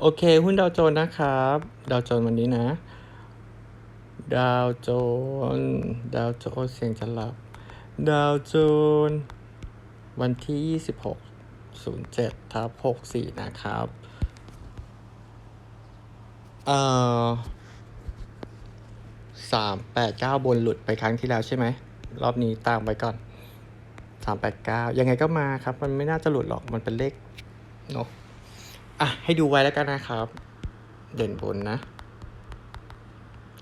โอเค หุ้นดาวโจนนะครับ ดาวโจนวันนี้นะ ดาวโจน ดาวโจนเสียงจะหลับ ดาวโจน วันที่ 26 07ทับ64 นะครับ เอ่อสามแปดเก้าบนหลุดไปครั้งที่แล้วใช่ไหม รอบนี้ตามไว้ก่อนสามแปดเก้ายังไงก็มาครับ มันไม่น่าจะหลุดหรอกมันเป็นเลขเนาะ อะ ให้ดูไว้แล้วกันนะครับ เด่นบนนะ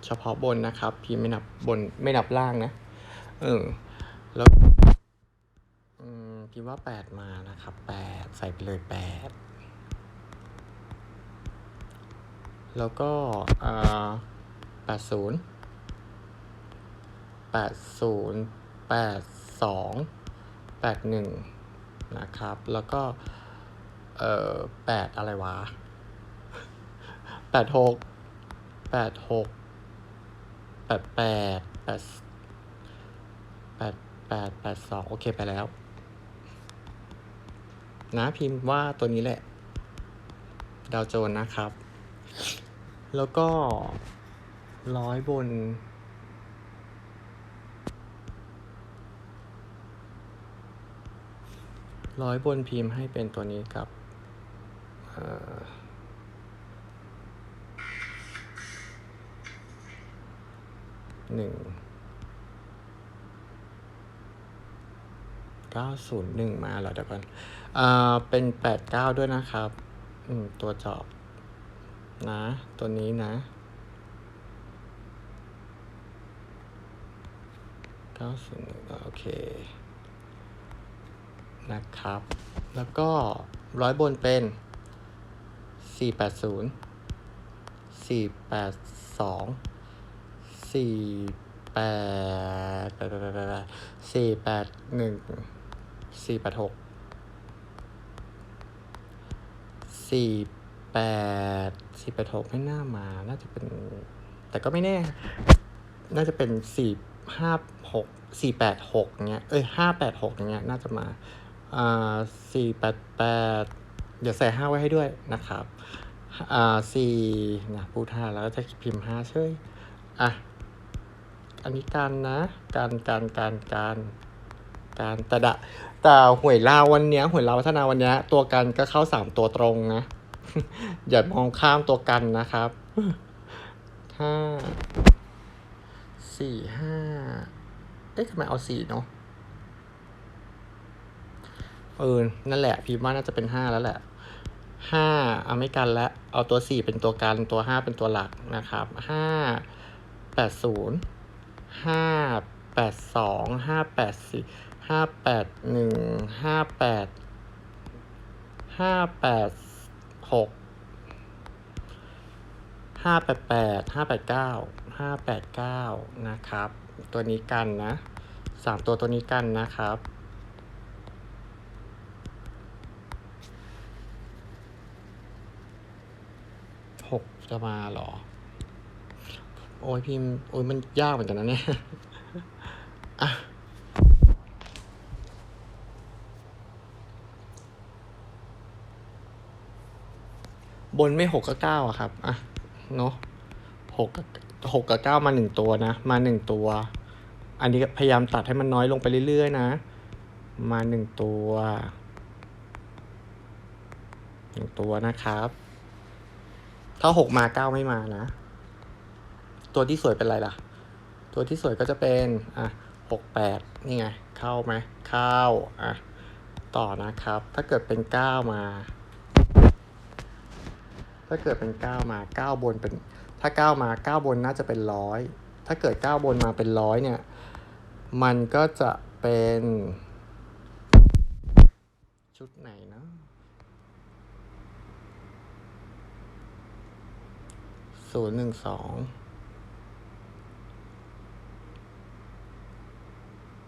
เฉพาะบนนะครับ พี่ไม่นับบนไม่นับล่างนะ เออ แล้วพี่ว่าแปดมานะครับแปดใส่ไปเลยแปดแล้วก็แปดศูนย์แปดศูนย์แปดสองแปดหนึ่งนะครับ แล้วก็ เอ่อแปดอะไรวะแปดหกแปดหกแปดแปดแปดแปดแปดแปดสองโอเคไปแล้ว นะพิมพ์ว่าตัวนี้แหละ ดาวโจนส์นะครับ แล้วก็ร้อยบนร้อยบนพิมพ์ให้เป็นตัวนี้กับ หนึ่งเก้าศูนย์หนึ่งมาเหรอเดี๋ยวก่อนอ่าเป็นแปดเก้าด้วยนะครับ อืม ตัวจอบนะ ตัวนี้นะเก้าศูนย์หนึ่งโอเค นะครับ แล้วก็ร้อยบนเป็น สี่แปดศูนย์สี่แปดสองสี่แปดสี่แปดหนึ่งสี่แปดหกสี่แปดสี่แปดหกไม่น่ามา น่าจะเป็น แต่ก็ไม่แน่ น่าจะเป็นสี่ห้าหกสี่แปดหกเงี้ย เอ้ยห้าแปดหกเงี้ย น่าจะมา อ่าสี่แปดแปด เดี๋ยวใส่ห้าไว้ให้ด้วยนะครับอ่าสี่นะพูดห้าแล้วจะพิมพ์ห้าเฉยอะอันนี้การนะ การการการการการแต่ดะแต่หวยลาววันเนี้ยหวยลาวพัฒนาวันเนี้ย ตัวกันก็เข้าสามตัวตรงนะ อย่ามองข้ามตัวกันนะครับห้าสี่ห้าเอ๊ะทำไมเอาสี่เนาะเออนั่นแหละพิมพ์ว่าน่าจะเป็นห้าแล้วแหละ ห้าเอาไม่กันแล้วเอาตัวสี่เป็นตัวกันตัวห้าเป็นตัวหลักนะครับห้าแปดศูนย์ห้าแปดสองห้าแปดสี่ห้าแปดหนึ่งห้าแปดห้าแปดหกห้าแปดแปดห้าแปดเก้าห้าแปดเก้านะครับ ตัวนี้กันนะสามตัวตัวนี้กันนะครับ หก จะมาหรอ โอ้ยพิมพ์โอ้ยมันยากเหมือนกันนะเนี่ยอะบนไม่หกก็เก้าอะครับ อะ เนอะหกกับหกกับเก้ามาหนึ่งตัวนะ มาหนึ่งตัว อันนี้พยายามตัดให้มันน้อยลงไปเรื่อยๆนะ มาหนึ่งตัวหนึ่งตัวนะครับ ถ้าหกมาเก้าไม่มานะ ตัวที่สวยเป็นอะไรล่ะ ตัวที่สวยก็จะเป็น อะหกแปดนี่ไง เข้าไหมเข้า อะ ต่อนะครับ ถ้าเกิดเป็นเก้ามา ถ้าเกิดเป็นเก้ามาเก้าบนเป็น ถ้าเก้ามาเก้าบนน่าจะเป็นร้อย ถ้าเกิดเก้าบนมาเป็นร้อยเนี่ย มันก็จะเป็น ชุดไหนเนาะ ศูนย์หนึ่งสอง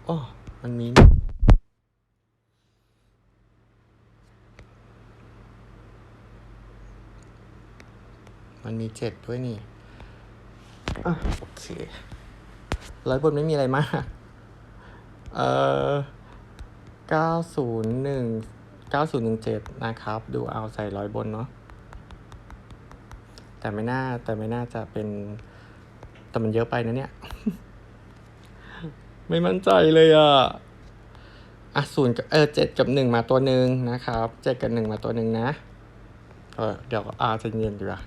โอ้มันมีมันมีเจ็ดด้วยนี่อโอเค ร้อยบนไม่มีอะไรมาก เอ่อเก้าศูนย์หนึ่งเก้าศูนย์หนึ่งเจ็ดนะครับ ดูเอาใส่ร้อยบนเนาะ แต่ไม่น่าแต่ไม่น่าจะเป็น แต่มันเยอะไปนะเนี่ย ไม่มั่นใจเลยอะอะศูนย์กับเออเจ็ดกับหนึ่งมาตัวหนึ่งนะครับเจ็ดกับหนึ่งมาตัวหนึ่งนะเออเดี๋ยวอาจะเย็นดีกว่า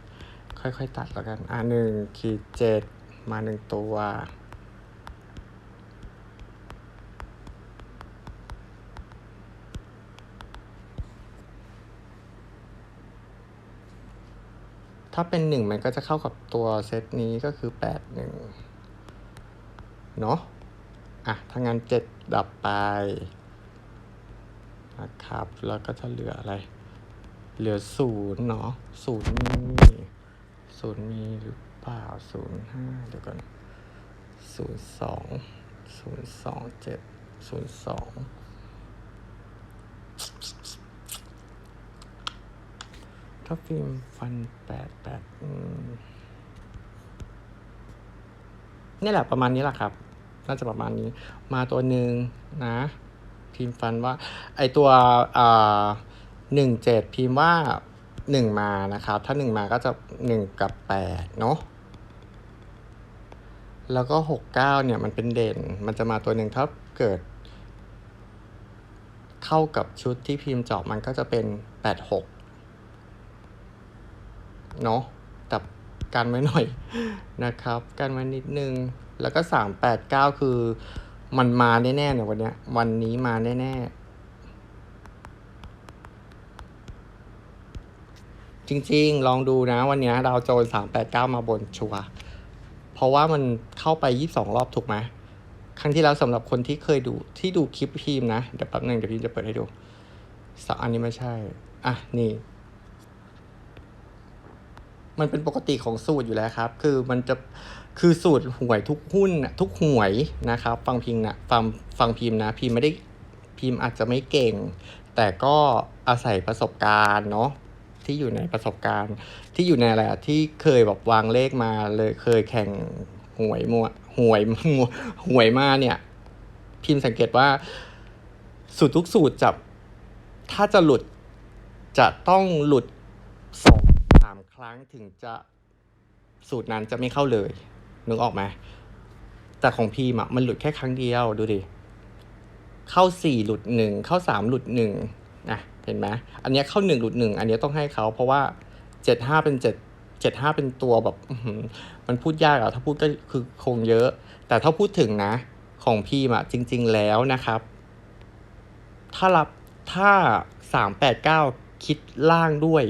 ค่อยๆ ตัดแล้วกันอะหนึ่งขีดเจ็ดมาหนึ่งตัว ถ้าเป็นหนึ่งมันก็จะเข้ากับตัวเซตนี้ก็คือแปดหนึ่งเนาะอะถ้างั้นเจ็ดดับไปนะครับ แล้วก็จะเหลืออะไร เหลือศูนย์เนาะศูนย์มีศูนย์มีหรือเปล่าศูนย์ห้าเดี๋ยวก่อนศูนย์สองศูนย์สองเจ็ดศูนย์สองถ้าฟิล์มฟันแปดแปดอืม นี่แหละประมาณนี้แหละครับ น่าจะประมาณนี้ มาตัวหนึ่งนะพิมพ์ฟันว่า ไอตัวอ่าหนึ่งเจ็ดพิมพ์ว่าหนึ่งมานะครับ ถ้าหนึ่งมาก็จะหนึ่งกับแปดเนาะแล้วก็หกเก้าเนี่ยมันเป็นเด่น มันจะมาตัวหนึ่งถ้าเกิด เข้ากับชุดที่พิมพ์เจาะมันก็จะเป็นแปดหกเนาะ กันไว้หน่อยนะครับ กันไว้นิดนึง แล้วก็สามแปดเก้าคือมันมาแน่ๆเนี่ยวันเนี้ย วันนี้มาแน่ๆ จริงๆ ลองดูนะ วันเนี้ยดาวโจนสามแปดเก้ามาบนชัวเพราะว่ามันเข้าไปยี่สองรอบถูกไหมครั้งที่แล้วสำหรับคนที่เคยดูที่ดูคลิปพีมนะ เดี๋ยวแป๊บหนึงเดี๋ยวพี่จะเปิดให้ดูสอันนี้ไม่ใช่ อะ นี่ มันเป็นปกติของสูตรอยู่แล้วครับ คือมันจะคือสูตรหวยทุกหุ้นน่ะทุกหวยนะครับ ฟังพิมพ์นะฟังฟังพิมพ์นะ พิมพ์ไม่ได้พิมพ์อาจจะไม่เก่ง แต่ก็อาศัยประสบการณ์เนาะที่อยู่ในประสบการณ์ ที่อยู่ในอะไรอะที่เคยแบบวางเลขมาเลยเคยแข่งหวยมัวหวยมัวหวยมาเนี่ย พิมพ์สังเกตว่า สูตรทุกสูตรจะถ้าจะหลุดจะต้องหลุดสอง ครั้งถึงจะสูตรนั้นจะไม่เข้าเลยนึกออกไหมแต่ของพีมอะมันหลุดแค่ครั้งเดียวดูดิเข้าสี่หลุดหนึ่งเข้าสามหลุดหนึ่งนะเห็นไหมอันนี้เข้าหนึ่งหลุดหนึ่งอันนี้ต้องให้เขาเพราะว่าเจ็ดห้าเป็นเจ็ดเจ็ดห้าเป็นตัวแบบมันพูดยากอะถ้าพูดก็คือคงเยอะ แต่ถ้าพูดถึงนะ ของพีมอะจริง ๆ แล้วนะครับ ถ้ารับถ้าสามแปดเก้าคิดล่างด้วย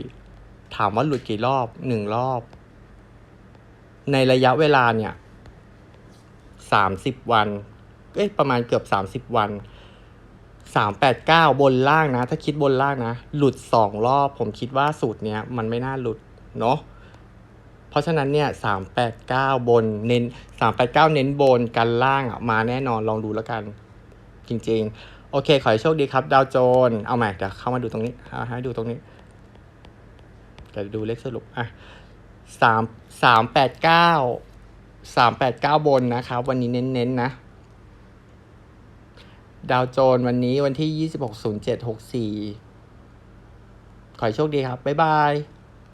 ถามว่าหลุดกี่รอบหนึ่งรอบ ในระยะเวลาเนี่ยสามสิบวัน เอ้ยประมาณเกือบสามสิบวันสามแปดเก้าบนล่างนะ ถ้าคิดบนล่างนะ หลุดสองรอบ ผมคิดว่าสูตรเนี้ยมันไม่น่าหลุดเนาะเพราะฉะนั้นเนี่ยสามแปดเก้าบนเน้นสามแปดเก้าเน้นบนกันล่างอะมาแน่นอนลองดูแล้วกัน จริง ๆ โอเค ขอให้โชคดีครับ ดาวโจนส์เอาใหม่เดี๋ยวเข้ามาดูตรงนี้เอาให้ดูตรงนี้ แต่ดูเลขสรุปอะสามสามแปดเก้าสามแปดเก้าบนนะครับ วันนี้เน้นๆนะดาวโจนวันนี้วันที่ยี่สิบหกศูนย์เจ็ดหกสี่ขอให้โชคดีครับ บ๊ายบาย